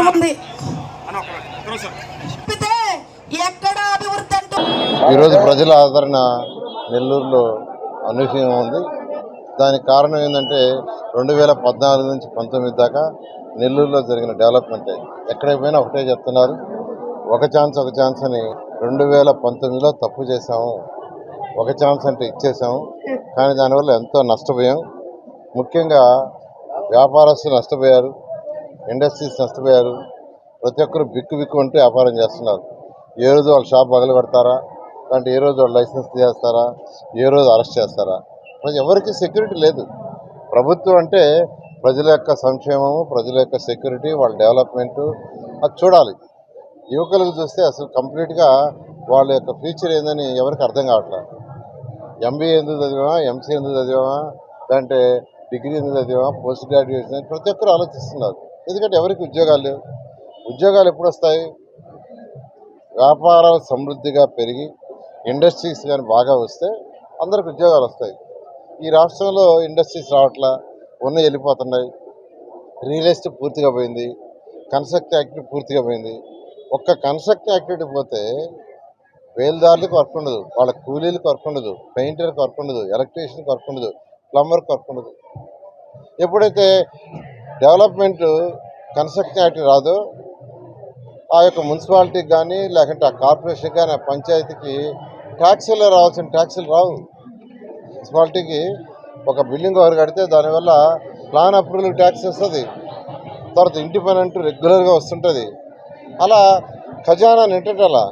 అవసరం ఉంది. ఈరోజు ప్రజల ఆదరణ నెల్లూరులో అనూహ్యంగా ఉంది. దానికి కారణం ఏంటంటే రెండు వేల పద్నాలుగు నుంచి పంతొమ్మిది దాకా నెల్లూరులో జరిగిన డెవలప్మెంటే ఎక్కడికి పోయినా ఒకటే చెప్తున్నారు. ఒక ఛాన్స్ ఒక ఛాన్స్ అని రెండు వేల పంతొమ్మిదిలో తప్పు చేశాము. ఒక ఛాన్స్ అంటే ఇచ్చేసాము కానీ దానివల్ల ఎంతో నష్టపోయాం. ముఖ్యంగా వ్యాపారస్తులు నష్టపోయారు. ఇండస్ట్రీస్ నష్టపోయారు. ప్రతి ఒక్కరు బిక్కు బిక్కు ఉంటే వ్యాపారం చేస్తున్నారు. ఏ రోజు వాళ్ళ షాప్ పగలు పెడతారా అంటే ఏ రోజు వాళ్ళు లైసెన్స్ చేస్తారా ఏ రోజు అరెస్ట్ చేస్తారా? మరి ఎవరికి సెక్యూరిటీ లేదు. ప్రభుత్వం అంటే ప్రజల యొక్క సంక్షేమము ప్రజల యొక్క సెక్యూరిటీ వాళ్ళ డెవలప్మెంటు అది చూడాలి. యువకులకు చూస్తే అసలు కంప్లీట్గా వాళ్ళ యొక్క ఫ్యూచర్ ఏందని ఎవరికి అర్థం కావట్లేదు ఎంబీఏ ఎందుకు చదివామా? ఎంసీ ఎందుకు చదివామా? లేదంటే డిగ్రీ ఎందుకు చదివామా? పోస్ట్ గ్రాడ్యుయేషన్ ప్రతి ఒక్కరు ఆలోచిస్తున్నారు. ఎందుకంటే ఎవరికి ఉద్యోగాలు లేవు. ఉద్యోగాలు ఎప్పుడు వస్తాయి వ్యాపారాలు సమృద్ధిగా పెరిగి ఇండస్ట్రీస్ కానీ బాగా వస్తే అందరికి ఉద్యోగాలు వస్తాయి. ఈ రాష్ట్రంలో ఇండస్ట్రీస్ రావట్లా? ఉన్న వెళ్ళిపోతున్నాయి. రియల్ ఎస్టేట్ పూర్తిగా పోయింది. కన్స్ట్రక్ట్ యాక్టివిటీ పూర్తిగా పోయింది. ఒక్క కన్స్ట్రక్ట్ యాక్టివిటీ పోతే వేలుదారులకు వర్క్ ఉండదు. వాళ్ళ కూలీలకు వర్క్ ఉండదు. పెయింటర్కి వర్క్ ఉండదు. ఎలక్ట్రీషియన్కి వర్క్ ఉండదు. ప్లంబర్కి వర్క్ ఉండదు. ఎప్పుడైతే డెవలప్మెంట్ కన్స్ట్రక్షన్ యాక్టివిటీ రాదు. ఆ యొక్క మున్సిపాలిటీకి కానీ లేకుంటే ఆ కార్పొరేషన్ కానీ ఆ పంచాయతీకి ట్యాక్సీలో రావాల్సిన ట్యాక్సీలు రావు. మున్సిపాలిటీకి ఒక బిల్డింగ్ ఎవరు కడితే దానివల్ల ప్లాన్ అప్రూవల్ ట్యాక్స్ వస్తుంది. తర్వాత ఇంటి పని అంటూ రెగ్యులర్గా వస్తుంటుంది. అలా ఖజానా నింటట అలా.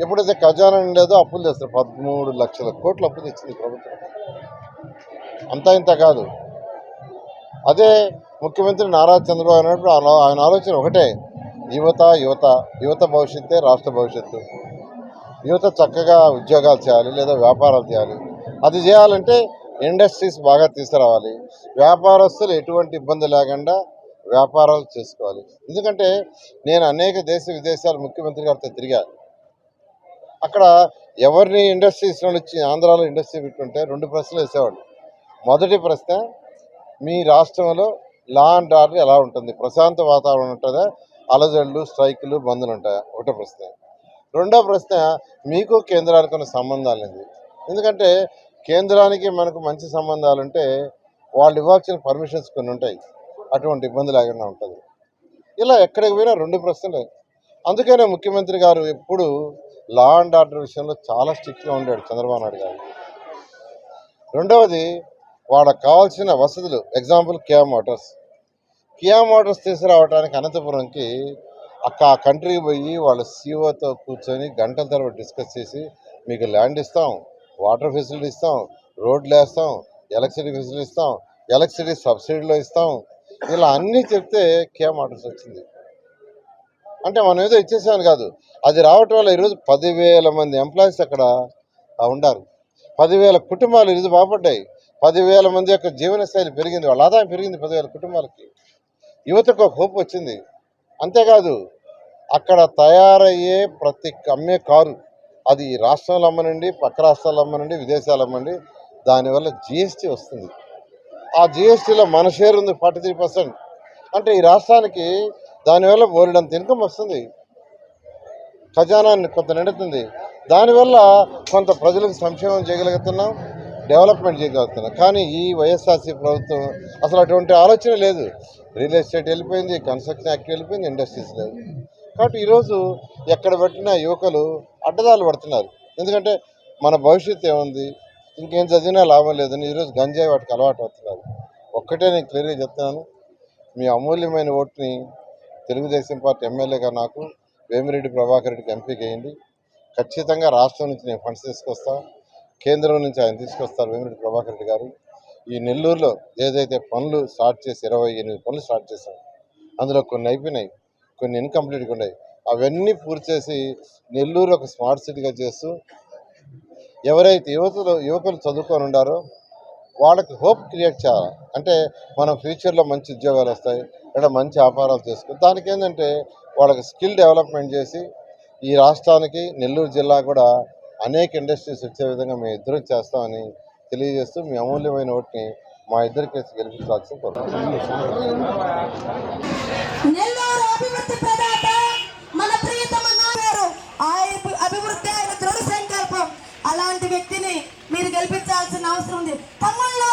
ఎప్పుడైతే ఖజానా నిండేదో అప్పులు తెస్తారు. పదమూడు లక్షల కోట్లు అప్పు తెచ్చింది ప్రభుత్వం. అంతా ఇంత కాదు. అదే ముఖ్యమంత్రి నారా చంద్రబాబు నాయుడు ఆలో- ఆయన ఆలోచన ఒకటే. యువత యువత యువత భవిష్యత్తే రాష్ట్ర భవిష్యత్తు. యువత చక్కగా ఉద్యోగాలు చేయాలి లేదా వ్యాపారాలు చేయాలి. అది చేయాలంటే ఇండస్ట్రీస్ బాగా తీసుకురావాలి. వ్యాపారస్తులు ఎటువంటి ఇబ్బంది లేకుండా వ్యాపారాలు చేసుకోవాలి. ఎందుకంటే నేను అనేక దేశ విదేశాల ముఖ్యమంత్రి గారితో తిరిగాను అక్కడ ఎవరిని ఇండస్ట్రీస్ వచ్చి ఆంధ్రాలో ఇండస్ట్రీ పెట్టుంటే రెండు ప్రశ్నలు వేసేవాళ్ళు మొదటి ప్రశ్న మీ రాష్ట్రంలో లా అండ్ ఆర్డర్ ఎలా ఉంటుంది? ప్రశాంత వాతావరణం ఉంటుందా? అలజడులు స్ట్రైకులు బంధులు ఉంటాయా? ఒకటో ప్రశ్న. రెండో ప్రశ్న మీకు కేంద్రానికి ఉన్న సంబంధాలు ఏంది? ఎందుకంటే కేంద్రానికి మనకు మంచి సంబంధాలు ఉంటే వాళ్ళు ఇవ్వాల్సిన పర్మిషన్స్ కొన్ని ఉంటాయి. అటువంటి ఇబ్బంది లేకుండా ఉంటుంది. ఇలా ఎక్కడికి పోయినా రెండు ప్రశ్నలే. అందుకనే ముఖ్యమంత్రి గారు ఎప్పుడు లా అండ్ ఆర్డర్ విషయంలో చాలా స్ట్రిక్ట్గా ఉండాడు చంద్రబాబు నాయుడు గారు. రెండవది వాళ్ళకి కావాల్సిన వసతులు example KM motors Kia motors తీసుకురావడానికి అనంతపురంకి అక్క ఆ కంట్రీకి పోయి వాళ్ళ సీఓతో కూర్చొని గంటల తర్వాత డిస్కస్ చేసి మీకు ల్యాండ్ ఇస్తాం వాటర్ ఫెసిలిటీ ఇస్తాం రోడ్లు వేస్తాం ఎలక్ట్రిసిటీ ఫెసిలిటీ ఇస్తాం ఎలక్ట్రిసిటీ సబ్సిడీలో ఇస్తాం. ఇలా అన్నీ చెప్తే కియా మోటార్స్ వచ్చింది. అంటే మనం ఏదో ఇచ్చేసాను కాదు. అది రావటం వల్ల ఈరోజు పదివేల మంది ఎంప్లాయీస్ అక్కడ ఉండారు. పదివేల కుటుంబాలు ఈరోజు బాగుపడ్డాయి. పదివేల మంది యొక్క జీవనశైలి పెరిగింది. వాళ్ళ ఆదాయం పెరిగింది పదివేల కుటుంబాలకి. యువతకు ఒక హోప్ వచ్చింది. అంతేకాదు అక్కడ తయారయ్యే ప్రతి అమ్మే కారు అది ఈ రాష్ట్రంలో అమ్మనండి పక్క రాష్ట్రాలు అమ్మనండి విదేశాలు అమ్మండి దానివల్ల జిఎస్టీ వస్తుంది. ఆ జిఎస్టీలో మన షేర్ ఉంది ఫార్టీ త్రీ పర్సెంట్ అంటే ఈ రాష్ట్రానికి దానివల్ల బోలెడంత ఇన్కమ్ వస్తుంది. ఖజానాన్ని కొంత నిండుతుంది. దానివల్ల కొంత ప్రజలకు సంక్షేమం చేయగలుగుతున్నాం డెవలప్మెంట్ చేయగలుగుతున్నాం. కానీ ఈ వైఎస్ఆర్సీ ప్రభుత్వం అసలు అటువంటి ఆలోచన లేదు. రియల్ ఎస్టేట్ వెళ్ళిపోయింది కన్స్ట్రక్షన్ యాక్ట్ వెళ్ళిపోయింది ఇండస్ట్రీస్ లేదు. కాబట్టి ఈరోజు ఎక్కడ పెట్టినా యువకులు అడ్డదాలు పడుతున్నారు. ఎందుకంటే మన భవిష్యత్తు ఏముంది? ఇంకేం చదివినా లాభం లేదని ఈరోజు గంజాయి వాటికి అలవాటు అవుతున్నారు ఒక్కటే నేను క్లియర్గా చెప్తున్నాను. మీ అమూల్యమైన ఓటుని తెలుగుదేశం పార్టీ ఎమ్మెల్యేగా నాకు వేమిరెడ్డి ప్రభాకర్ రెడ్డికి ఎంపీకి వేయండి ఖచ్చితంగా రాష్ట్రం నుంచి నేను ఫండ్స్ తీసుకొస్తాను కేంద్రం నుంచి ఆయన తీసుకొస్తారు వేమిరెడ్డి ప్రభాకర్ రెడ్డి గారు. ఈ నెల్లూరులో ఏదైతే పనులు స్టార్ట్ చేసి ఇరవై ఎనిమిది పనులు స్టార్ట్ చేసాం అందులో కొన్ని అయిపోయినాయి కొన్ని ఇన్కంప్లీట్గా ఉన్నాయి. అవన్నీ పూర్తి చేసి నెల్లూరు ఒక స్మార్ట్ సిటీగా చేస్తూ ఎవరైతే యువతలు యువకులు చదువుకొని ఉండారో వాళ్ళకి హోప్ క్రియేట్ చేయాలి. అంటే మనం ఫ్యూచర్లో మంచి ఉద్యోగాలు వస్తాయి లేదా మంచి వ్యాపారాలు చేసుకుని దానికి ఏంటంటే వాళ్ళకి స్కిల్ డెవలప్మెంట్ చేసి ఈ రాష్ట్రానికి నెల్లూరు జిల్లా కూడా అనేక ఇండస్ట్రీస్ వచ్చే విధంగా మేము ఇద్దరం చేస్తామని తెలియజేస్తూ మీ అమూల్యమైన ఓటుని మా ఇద్దరి కేసు గెలిపించాల్సిన మన అభివృద్ధి ఆయన దృఢ సంకల్పం అలాంటి వ్యక్తిని మీరు గెలిపించాల్సిన అవసరం ఉంది. తమ్ముళ్ళు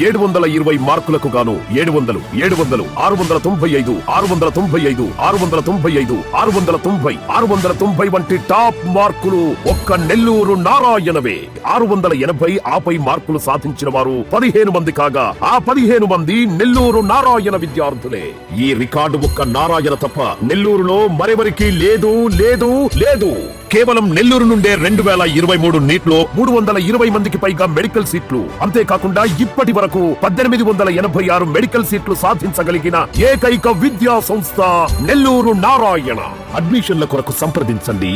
ఏడు వందల ఇరవై మార్కులకు గాను ఏడు వందలు ఏడు వందలు ఆరు వందల తొంభై ఐదు ఆరు వందల తొంభై ఐదు ఆరు వందల తొంభై ఐదు ఆరు వందల తొంభై ఆరు వందల తొంభై వంటి టాప్ మార్కులు ఒక్క నెల్లూరు నారాయణవే. ఆరు వందల ఎనభై ఆపై మార్కులు సాధించిన వారు పదిహేను మంది కాగా ఆ పదిహేను మంది నెల్లూరు నారాయణ విద్యార్థులే. ఈ రికార్డు ఒక్క నారాయణ తప్ప నెల్లూరులో మరెవరికి లేదు లేదు లేదు. కేవలం నెల్లూరు నుండే రెండు వేల ఇరవై మూడు నీట్లో మూడు వందల ఇరవై మందికి పైగా మెడికల్ సీట్లు. అంతేకాకుండా ఇప్పటి వరకు పద్దెనిమిది వందల ఎనభై ఆరు మెడికల్ సీట్లు సాధించగలిగిన ఏకైక విద్యా సంస్థ నెల్లూరు నారాయణ. అడ్మిషన్ల కొరకు సంప్రదించండి.